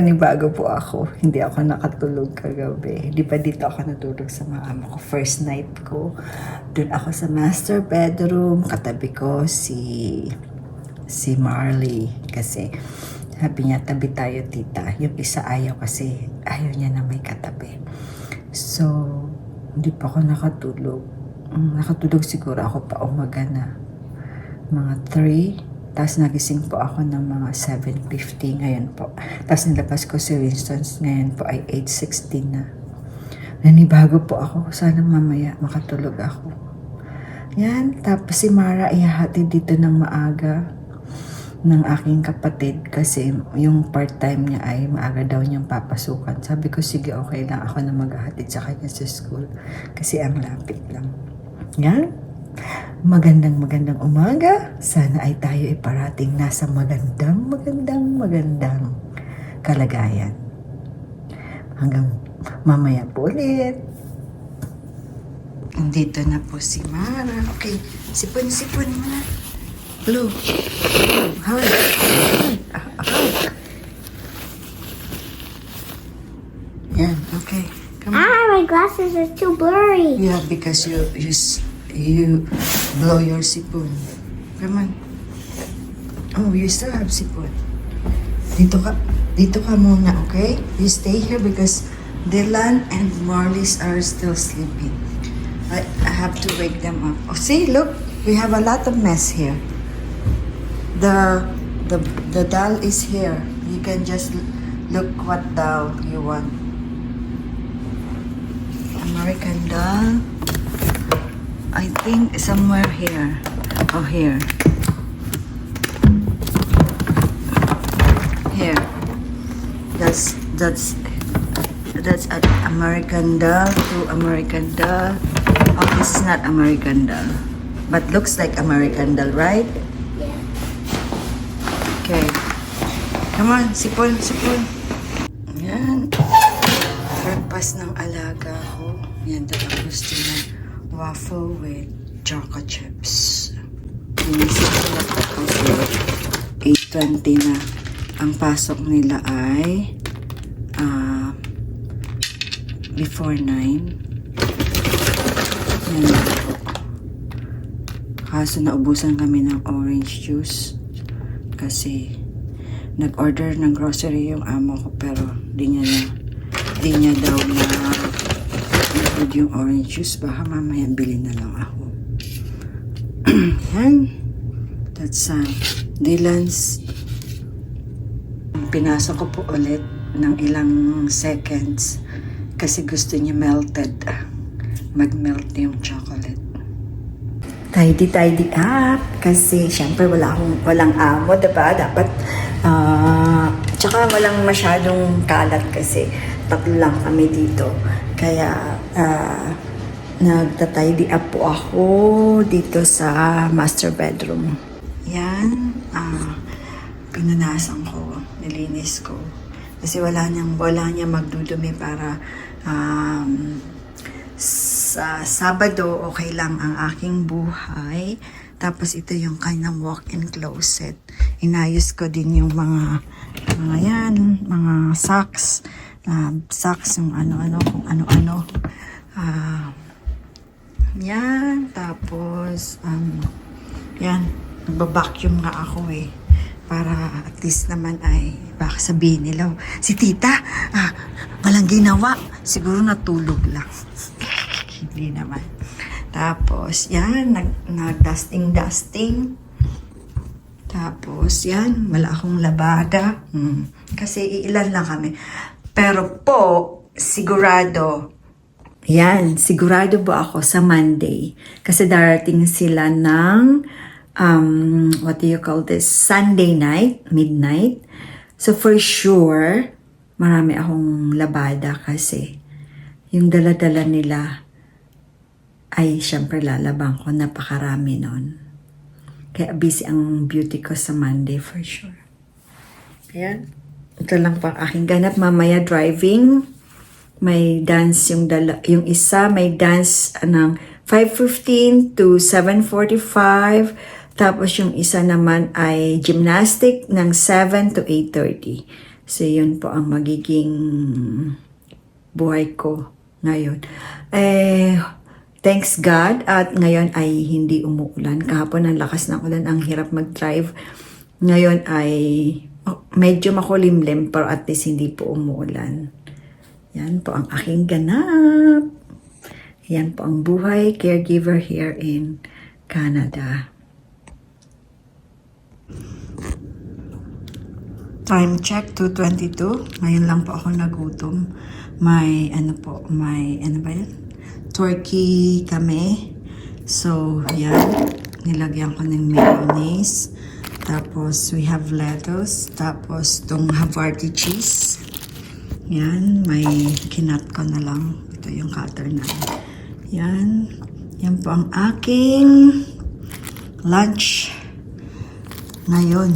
Nanibago po ako. Hindi ako nakatulog kagabi. Di ba dito ako natulog sa mga amo ko. First night ko. Doon ako sa master bedroom. Katabi ko si si Marley. Kasi sabi niya, tabi tayo tita. Yung isa ayaw kasi ayaw niya na may katabi. So, hindi pa ako nakatulog. Mm, Nakatulog siguro ako pa umaga na. Mga 3. Tapos nagising po ako ng mga 7.50 ngayon po. Tapos nilabas ko si Winston's ngayon po ay 8.16 na. Nanibago po ako. Sana mamaya makatulog ako. Yan. Tapos si Mara ihahatid dito ng maaga ng aking kapatid kasi yung part-time niya ay maaga daw niyang papasukan. Sabi ko, sige, okay lang ako na maghahatid sa kanya sa school kasi ang lapit lang. Yan. Magandang magandang umaga. Sana ay tayo ay parating nasa magandang magandang magandang kalagayan. Hanggang mamaya po ulit. Andito na po si Mara. Okay, sipon-sipon mo na. Blue. Ah, ah. Yan, okay. Come on. Ah, my glasses are too blurry. Yeah, because you you you blow your sipon. Come on. Oh, you still have sipon. Dito ka, dito ka muna, okay? You stay here because Dylan and Marlies are still sleeping. I, I have to wake them up. Oh, see, look, we have a lot of mess here. The the the doll is here. You can just look what doll you want. American doll. I think somewhere here. Oh, here. Here. That's that's that's an American doll to American doll. Oh, this is not American doll, but looks like American doll, right? Yeah. Okay. Come on, sipon, sipon. Yan. Breakfast ng alaga ko. Yan daw gusto niya. Waffle with choco chips. Inisip ko na ito kasi 8.20 na. Ang pasok nila ay ah, before 9. Yan na po. Kaso naubusan kami ng orange juice kasi nag-order ng grocery yung amo ko pero di niya na di niya daw na include yung orange juice baka mamaya bili na lang ako. Yan. That's uh, Dylan's. Pinasok ko po ulit ng ilang seconds kasi gusto niya melted. Mag-melt yung chocolate. Tidy tidy up. Kasi syempre wala akong walang amo, 'di ba? Dapat ah tsaka walang masyadong kalat kasi tatlo lang kami dito. Kaya ah nagta-tidy up po ako dito sa master bedroom. Yan, ah pinunasan ko, nilinis ko. Kasi wala niyang wala niya magdudumi para um, sa Sabado, okay lang ang aking buhay. Tapos ito yung kanyang walk-in closet. Inayos ko din yung mga, mga yan, mga socks. Uh, socks, yung ano-ano, kung ano-ano. Ah, yan, tapos, um, yan, nagbabacuum nga ako eh. Para at least naman ay, baka sabihin nila, si tita, ah, walang ginawa. Siguro natulog lang. Hindi naman. Tapos, yan, nag, nag-dusting-dusting. Tapos, yan, wala akong labada. Hmm. Kasi ilan lang kami. Pero po, sigurado, yan, sigurado po ako sa Monday. Kasi darating sila ng, um, what do you call this, Sunday night, midnight. So for sure, marami akong labada kasi yung dala-dala nila ay syempre lalabang ko, napakarami nun. Kaya busy ang beauty ko sa Monday for sure. Ayan. Ito lang pa ang aking ganap. Mamaya driving. May dance yung, dala, yung isa. May dance ng 5.15 to 7.45. Tapos yung isa naman ay gymnastic ng 7 to 8.30. So yun po ang magiging buhay ko ngayon. Eh, thanks God at ngayon ay hindi umuulan. Kahapon ang lakas ng ulan, ang hirap mag-drive. Ngayon ay medyo makulimlim pero at least hindi po umuulan. Yan po ang aking ganap. Yan po ang buhay caregiver here in Canada. Time check, 2.22. Ngayon lang po ako nagutom. May, ano po, may, ano ba yun? Turkey kami. So, yan. Nilagyan ko ng mayonnaise. Tapos, we have lettuce. Tapos, tong Havarti cheese. Yan, may kinat ko na lang. Ito yung cutter na. Yan. Yan po ang aking lunch ngayon.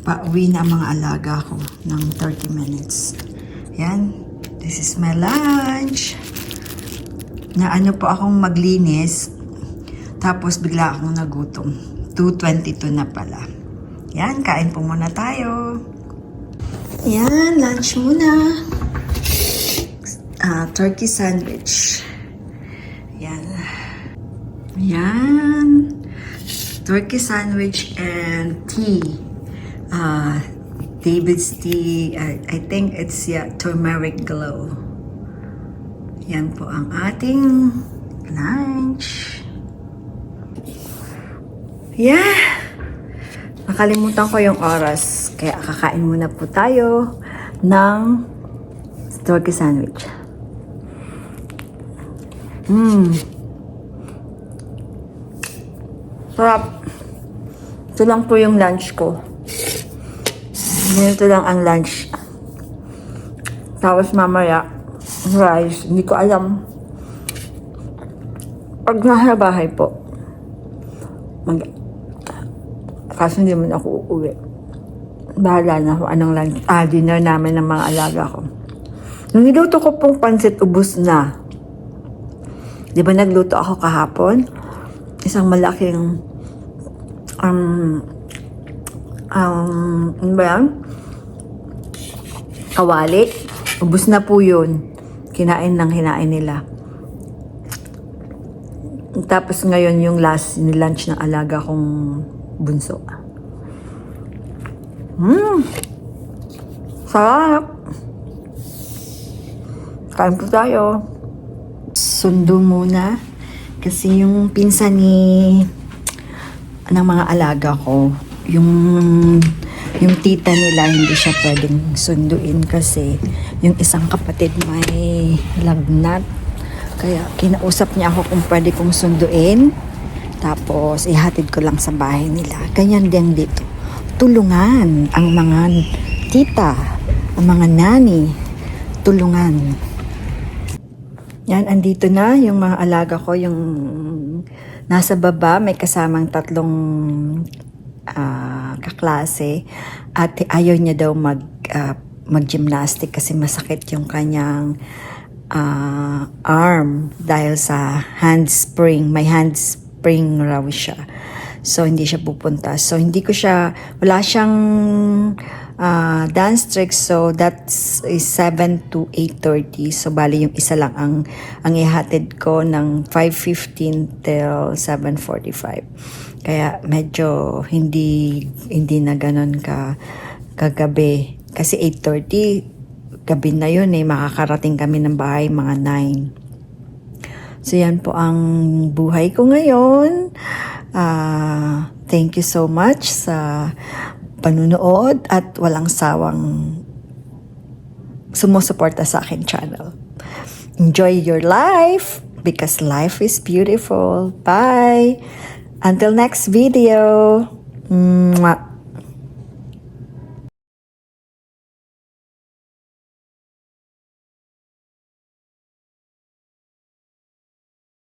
Pauwi na mga alaga ko ng 30 minutes. Yan. This is my lunch. Na ano po akong maglinis. Tapos bigla akong nagutom. 2.22 na pala. Yan, kain po muna tayo. Yan, lunch muna. Ah, turkey sandwich. Yan. Yan. Turkey sandwich and tea. Uh, David's tea. I, I think it's yeah, turmeric glow. Yan po ang ating lunch. Yeah. Nakalimutan ko yung oras. Kaya kakain muna po tayo ng turkey sandwich. Mmm. Sarap. Ito lang po yung lunch ko. Ganito lang ang lunch. Tapos mamaya, rice. Hindi ko alam. Pag nasa bahay po, mag kasi hindi man ako uuwi. Bahala na kung anong lunch, ah, dinner namin ng mga alaga ko. Nung niluto ko pong pansit, ubus na. Di ba nagluto ako kahapon? Isang malaking um, um, ano ba yan? Kawali. Ubus na po yun. Kinain ng hinain nila. Tapos ngayon yung last ni lunch ng alaga kong bunso. Mmm! Sarap! Kain po tayo. Sundo muna. Kasi yung pinsan ni ng mga alaga ko, yung yung tita nila hindi siya pwedeng sunduin kasi yung isang kapatid may lagnat. Kaya kinausap niya ako kung pwede kong sunduin. Tapos ihatid ko lang sa bahay nila. Ganyan din dito. Tulungan ang mga tita, ang mga nani. Tulungan. Yan, andito na yung mga alaga ko, yung nasa baba, may kasamang tatlong ah, kaklase at ayaw niya daw mag ah, mag-gymnastic kasi masakit yung kanyang ah, arm dahil sa handspring, may handspring raw siya. So, hindi siya pupunta. So, hindi ko siya, wala siyang ah, dance tricks. So, that's is 7 to 8.30. So, bali yung isa lang ang, ang ihatid ko ng 5.15 till 7.45. Kaya medyo hindi, hindi na ganun ka, kagabi. Kasi 8.30, gabi na yun eh. Makakarating kami ng bahay mga 9. So, yan po ang buhay ko ngayon. Ah, thank you so much sa panunood at walang sawang sumusuporta sa akin channel. Enjoy your life because life is beautiful. Bye! Until next video. Mwah.